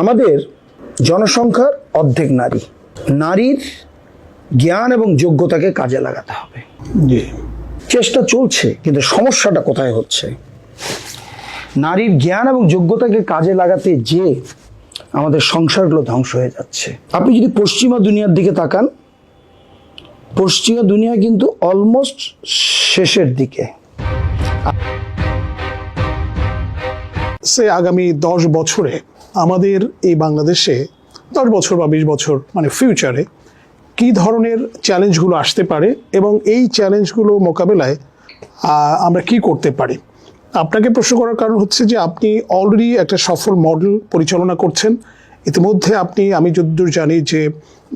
আমাদের জনসংখ্যার অর্ধেক নারী। নারীর জ্ঞান এবং যোগ্যতাকে কাজে লাগাতে হবে। চেষ্টা চলছে কিন্তু সমস্যাটা কোথায় হচ্ছে? নারীর জ্ঞান এবং যোগ্যতাকে কাজে লাগাতে যে আমাদের সংসারগুলো ধ্বংস হয়ে যাচ্ছে। আপনি যদি পশ্চিমা দুনিয়ার দিকে তাকান পশ্চিমা দুনিয়া কিন্তু অলমোস্ট শেষের দিকে। সে আগামী দশ বছরে আমাদের এই বাংলাদেশে দশ বছর বা বিশ বছর মানে ফিউচারে কি ধরনের চ্যালেঞ্জগুলো আসতে পারে এবং এই চ্যালেঞ্জগুলো মোকাবেলায় আমরা কি করতে পারি? আপনাকে প্রশ্ন করার কারণ হচ্ছে যে আপনি অলরেডি একটা সফল মডেল পরিচালনা করছেন। ইতিমধ্যে আপনি, আমি যতদূর জানি যে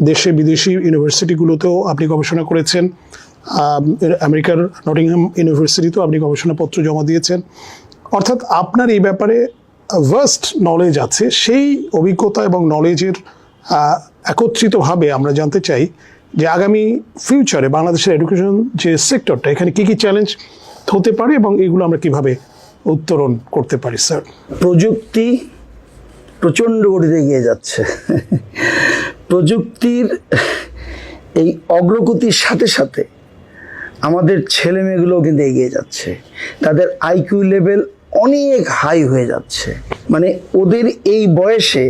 দেশে বিদেশি ইউনিভার্সিটিগুলোতেও আপনি গবেষণা করেছেন। আমেরিকার নটিংহাম ইউনিভার্সিটিতেও আপনি গবেষণাপত্র জমা দিয়েছেন। অর্থাৎ আপনার এই ব্যাপারে ভার্স্ট নলেজ আছে, সেই অভিজ্ঞতা এবং নলেজের একত্রিতভাবে আমরা জানতে চাই যে আগামী ফিউচারে বাংলাদেশের এডুকেশন যে সেক্টরটা এখানে কী কী চ্যালেঞ্জ হতে পারে এবং এগুলো আমরা কীভাবে উত্তরণ করতে পারি স্যার প্রযুক্তি প্রচণ্ড গতিতে এগিয়ে যাচ্ছে। প্রযুক্তির এই অগ্রগতির সাথে সাথে আমাদের ছেলে মেয়েগুলোও কিন্তু এগিয়ে যাচ্ছে। তাদের আইকিউ লেভেল অনেক হাই হয়ে যাচ্ছে। মানে ওদের এই বয়সে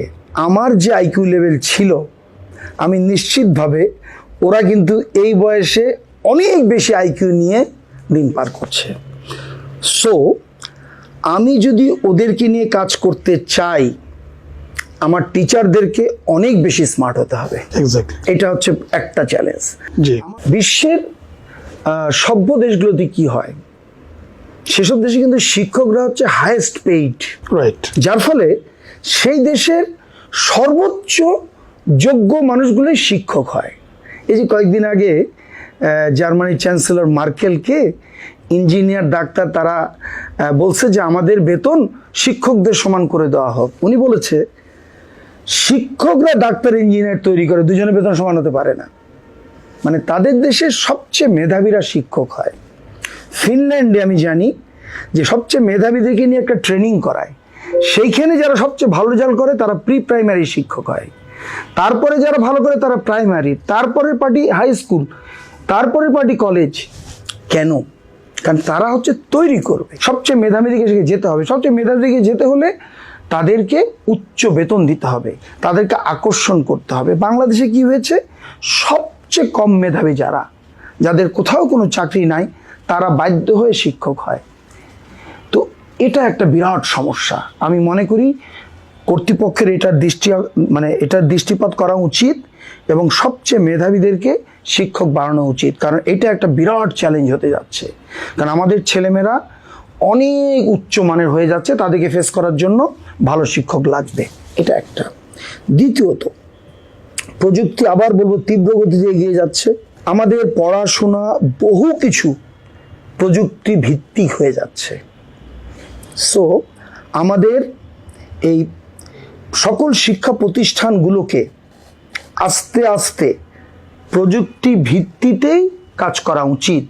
আমার যে আইকিউ লেভেল ছিল আমি নিশ্চিতভাবে ওরা কিন্তু এই বয়সে অনেক বেশি আইকিউ নিয়ে দিন পার করছে। সো আমি যদি ওদেরকে নিয়ে কাজ করতে চাই আমার টিচারদেরকে অনেক বেশি স্মার্ট হতে হবে। এটা হচ্ছে একটা চ্যালেঞ্জ বিশ্বের সভ্য দেশগুলোতে কি হয়? সেসব দেশে কিন্তু শিক্ষকরা হচ্ছে হায়েস্ট পেইড রাইট যার ফলে সেই দেশের সর্বোচ্চ যোগ্য মানুষগুলোই শিক্ষক হয়। এই যে কয়েকদিন আগে জার্মানির চ্যান্সেলর মার্কেলকে ইঞ্জিনিয়ার ডাক্তার তারা বলছে যে আমাদের বেতন শিক্ষকদের সমান করে দেওয়া হোক। উনি বলেছে শিক্ষকরা ডাক্তার ইঞ্জিনিয়ার তৈরি করে দুজনের বেতন সমান হতে পারে না। মানে তাদের দেশের সবচেয়ে মেধাবীরা শিক্ষক হয়। ফিনল্যান্ডে আমি জানি যে সবচেয়ে মেধাবীদেরকে নিয়ে একটা ট্রেনিং করায়। সেইখানে যারা সবচেয়ে ভালো রেজাল্ট করে, তারা প্রি প্রাইমারি শিক্ষক হয়। তারপরে যারা ভালো করে, তারা প্রাইমারি তারপরের পার্টি হাই স্কুল তারপরের পার্টি কলেজ কেন? কারণ তারা হচ্ছে তৈরি করবে। সবচেয়ে মেধাবী দিকে সেখানে যেতে হবে। সবচেয়ে মেধাবী দিকে যেতে হলে তাদেরকে উচ্চ বেতন দিতে হবে। তাদেরকে আকর্ষণ করতে হবে। বাংলাদেশে কি হয়েছে? সবচেয়ে কম মেধাবী যারা, যাদের কোথাও কোনো চাকরি নাই, তারা বাধ্য হয়ে শিক্ষক হয়। এটা একটা বিরাট সমস্যা। আমি মনে করি কর্তৃপক্ষের এটার দৃষ্টি মানে এটার দৃষ্টিপাত করা উচিত এবং সবচেয়ে মেধাবীদেরকে শিক্ষক বাড়ানো উচিত। কারণ এটা একটা বিরাট চ্যালেঞ্জ হতে যাচ্ছে। কারণ আমাদের ছেলেমেয়েরা অনেক উচ্চ মানের হয়ে যাচ্ছে, তাদেরকে ফেস করার জন্য ভালো শিক্ষক লাগবে। এটা একটা। দ্বিতীয়ত, প্রযুক্তি আবার বলব তীব্র গতিতে এগিয়ে যাচ্ছে। আমাদের পড়াশোনা বহু কিছু প্রযুক্তি ভিত্তিক হয়ে যাচ্ছে। সো আমাদের এই সকল শিক্ষা প্রতিষ্ঠানগুলোকে আস্তে আস্তে প্রযুক্তি ভিত্তিতেই কাজ করা উচিত,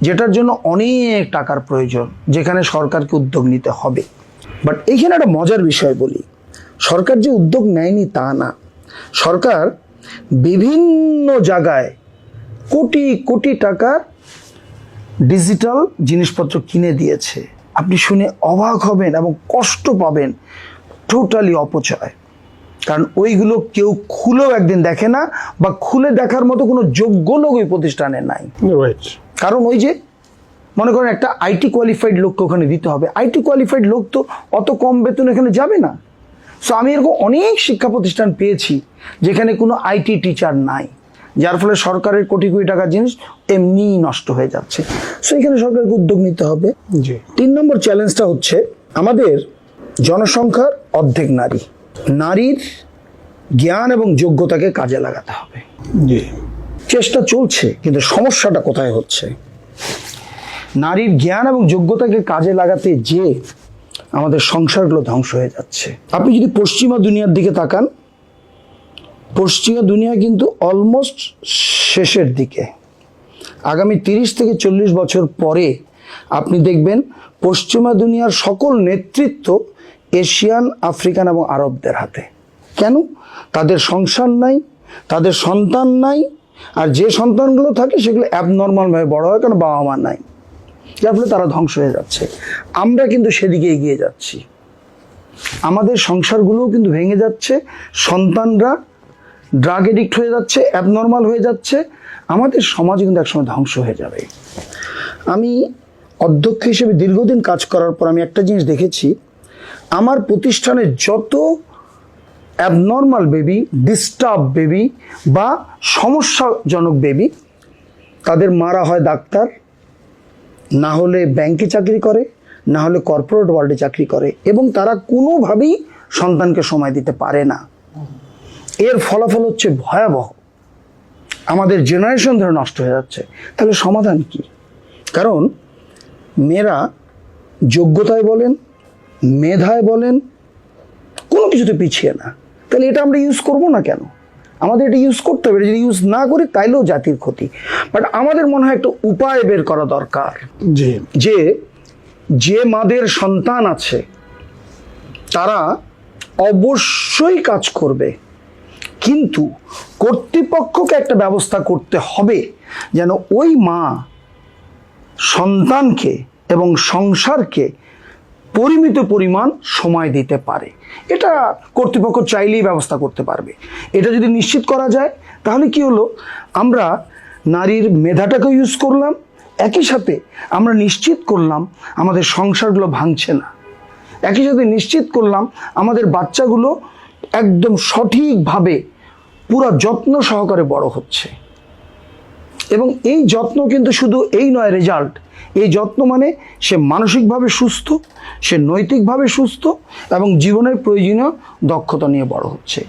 যেটার জন্য অনেক টাকার প্রয়োজন, যেখানে সরকারকে উদ্যোগ নিতে হবে। বাট এইখানে একটা মজার বিষয় বলি। সরকার যে উদ্যোগ নেয়নি তা না। সরকার বিভিন্ন জায়গায় কোটি কোটি টাকার ডিজিটাল জিনিসপত্র কিনে দিয়েছে। আপনি শুনে অবাক হবেন এবং কষ্ট পাবেন। টোটালি অপচয়। কারণ ওইগুলো কেউ খুলেও একদিন দেখে না বা খুলে দেখার মতো কোনো যোগ্য লোক ওই প্রতিষ্ঠানে নাই। কারণ ওই যে মনে করেন একটা আইটি কোয়ালিফাইড লোককে ওখানে দিতে হবে। আইটি কোয়ালিফাইড লোক তো অত কম বেতন এখানে যাবে না। সো আমি এরকম অনেক শিক্ষা প্রতিষ্ঠান পেয়েছি যেখানে কোনো আইটি টিচার নাই। যার ফলে সরকারের কোটি কোটি টাকা জিনিস এমনিই নষ্ট হয়ে যাচ্ছে। সো এখানে সরকারকে উদ্যোগ নিতে হবে। জি। তিন নম্বর চ্যালেঞ্জটা হচ্ছে আমাদের জনসংখ্যার অর্ধেক নারী। নারীর জ্ঞান এবং যোগ্যতাকে কাজে লাগাতে হবে। জি। চেষ্টা চলছে কিন্তু সমস্যাটা কোথায় হচ্ছে? নারীর জ্ঞান এবং যোগ্যতাকে কাজে লাগাতে যে আমাদের সংসারগুলো ধ্বংস হয়ে যাচ্ছে। আপনি যদি পশ্চিমা দুনিয়ার দিকে তাকান পশ্চিমা দুনিয়া কিন্তু অলমোস্ট শেষের দিকে। আগামী তিরিশ থেকে চল্লিশ বছর পরে আপনি দেখবেন পশ্চিমা দুনিয়ার সকল নেতৃত্ব এশিয়ান, আফ্রিকান এবং আরবদের হাতে। কেন? তাদের সংসার নাই, তাদের সন্তান নাই, আর যে সন্তানগুলো থাকে সেগুলো অ্যাবনর্মালভাবে বড় হয়, কারণ বাবা মা নাই। যার ফলে তারা ধ্বংস হয়ে যাচ্ছে। আমরা কিন্তু সেদিকে এগিয়ে যাচ্ছি। আমাদের সংসারগুলোও কিন্তু ভেঙে যাচ্ছে, সন্তানরা ড্রাগ এডিক্ট হয়ে যাচ্ছে অ্যাবনর্মাল হয়ে যাচ্ছে, আমাদের সমাজ কিন্তু একসময় ধ্বংস হয়ে যাবে। আমি অধ্যক্ষ হিসেবে দীর্ঘদিন কাজ করার পর আমি একটা জিনিস দেখেছি, আমার প্রতিষ্ঠানে যত অ্যাবনর্মাল বেবি ডিস্টার্ব বেবি বা সমস্যাজনক বেবি তাদের মারা হয় ডাক্তার, না হলে ব্যাংকে চাকরি করে, না হলে কর্পোরেট ওয়ার্ল্ডে চাকরি করে, এবং তারা কোনোভাবেই সন্তানকে সময় দিতে পারে না। এর ফলাফল হচ্ছে ভয়াবহ। আমাদের জেনারেশন ধরে নষ্ট হয়ে যাচ্ছে। তাহলে সমাধান কি? কারণ মেয়েরা যোগ্যতায় বলেন মেধায় বলেন কোনো কিছুতে পিছিয়ে না। তাহলে এটা আমরা ইউজ করব না কেন? আমাদের এটা ইউজ করতে হবে। যদি ইউজ না করি তাইলেও জাতির ক্ষতি। বাট আমাদের মনে হয় একটা উপায় বের করা দরকার। যে যে মাদের সন্তান আছে তারা অবশ্যই কাজ করবে। কিন্তু কর্তৃপক্ষকে একটা ব্যবস্থা করতে হবে যেন ওই মা সন্তানকে এবং সংসারকে পরিমিত পরিমাণ সময় দিতে পারে। এটা কর্তৃপক্ষ চাইলেই ব্যবস্থা করতে পারবে। এটা যদি নিশ্চিত করা যায়, তাহলে কি হলো? আমরা নারীর মেধাটাকেও ইউজ করলাম, একই সাথে আমরা নিশ্চিত করলাম আমাদের সংসারগুলো ভাঙছে না। একই সাথে নিশ্চিত করলাম আমাদের বাচ্চাগুলো একদম সঠিকভাবে পুরো যত্ন সহকারে বড় হচ্ছে। এবং এই যত্ন কিন্তু শুধু এই নয় রেজাল্ট এই যত্ন মানে সে মানসিকভাবে সুস্থ, সে নৈতিকভাবে সুস্থ এবং জীবনের প্রয়োজনীয় দক্ষতা নিয়ে বড় হচ্ছে।